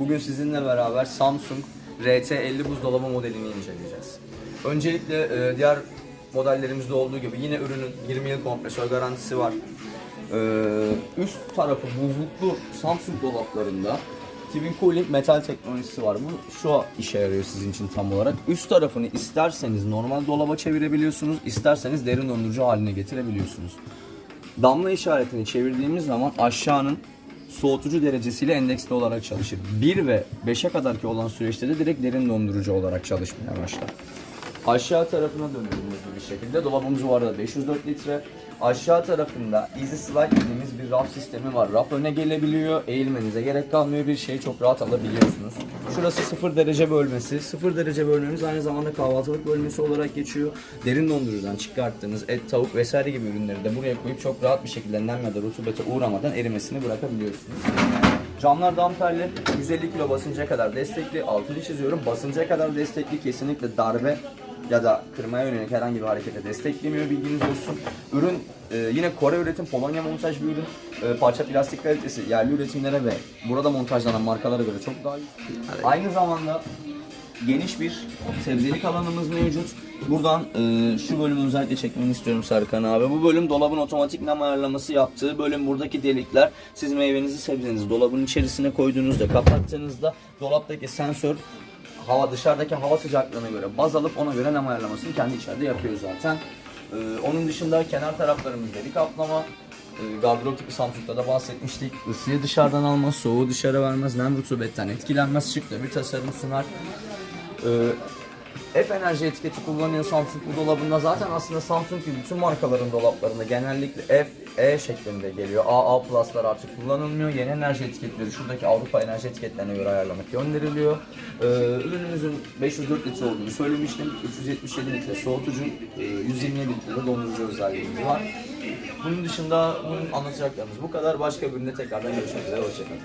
Bugün sizinle beraber Samsung RT50 buzdolabı modelini inceleyeceğiz. Öncelikle e, diğer modellerimizde olduğu gibi yine ürünün 20 yıl kompresör garantisi var. Ee, üst tarafı buzluklu Samsung dolaplarında Twin Cooling metal teknolojisi var. Bu şu işe yarıyor sizin için tam olarak. Üst tarafını isterseniz normal dolaba çevirebiliyorsunuz, isterseniz derin dondurucu haline getirebiliyorsunuz. Damla işaretini çevirdiğimiz zaman aşağının soğutucu derecesiyle endeksli olarak çalışır. 1 ve 5'e kadarki olan süreçte de direkt derin dondurucu olarak çalışmaya başlar. Aşağı tarafına döndüğümüz bir şekilde dolabımız bu arada 504 litre. Aşağı tarafında Easy Slide dediğimiz bir raf sistemi var. Raf öne gelebiliyor. Eğilmenize gerek kalmıyor. Bir şeyi çok rahat alabiliyorsunuz. Şurası 0 derece bölmesi. 0 derece bölmemiz aynı zamanda kahvaltılık bölmesi olarak geçiyor. Derin dondurucudan çıkarttığınız et, tavuk vesaire gibi ürünleri de buraya koyup çok rahat bir şekilde nem ya da rutubete uğramadan erimesini bırakabiliyorsunuz. Camlar damperli, 150 kilo basınca kadar destekli, altını çiziyorum. Basınca kadar destekli, kesinlikle darbe ya da kırmaya yönelik herhangi bir harekete desteklemiyor bilginiz olsun. Ürün e, yine Kore üretim, Polonya montaj bir ürün. E, parça plastik kalitesi yerli üretimlere ve burada montajlanan markalara göre çok daha iyi. Aynı zamanda geniş bir sebzelik alanımız mevcut. Buradan e, şu bölümü özellikle çekmeni istiyorum Serkan abi. Bu bölüm dolabın otomatik nem ayarlaması yaptığı bölüm. Buradaki delikler siz meyvenizi sebzenizi dolabın içerisine koyduğunuzda kapattığınızda dolaptaki sensör hava dışarıdaki hava sıcaklığına göre baz alıp ona göre nem ayarlamasını kendi içeride yapıyor zaten. E, onun dışında kenar taraflarımız delik kaplama. E, Gardırop tipi Samsung'da da bahsetmiştik. Isıyı dışarıdan almaz, soğuğu dışarı vermez, nem rutubetten etkilenmez. Şık da bir tasarım sunar. Ee, F enerji etiketi kullanıyor Samsung bu dolabında. Zaten aslında Samsung gibi bütün markaların dolaplarında genellikle F, E şeklinde geliyor. A, A Plus'lar artık kullanılmıyor. Yeni enerji etiketleri şuradaki Avrupa enerji etiketlerine göre ayarlanıp gönderiliyor. Ee, ürünümüzün 504 litre olduğunu söylemiştim. 377 litre soğutucu, e, 127 litre de dondurucu özelliğimiz var. Bunun dışında bunun anlatacaklarımız bu kadar. Başka bir üründe tekrardan görüşmek üzere. Hoşçakalın.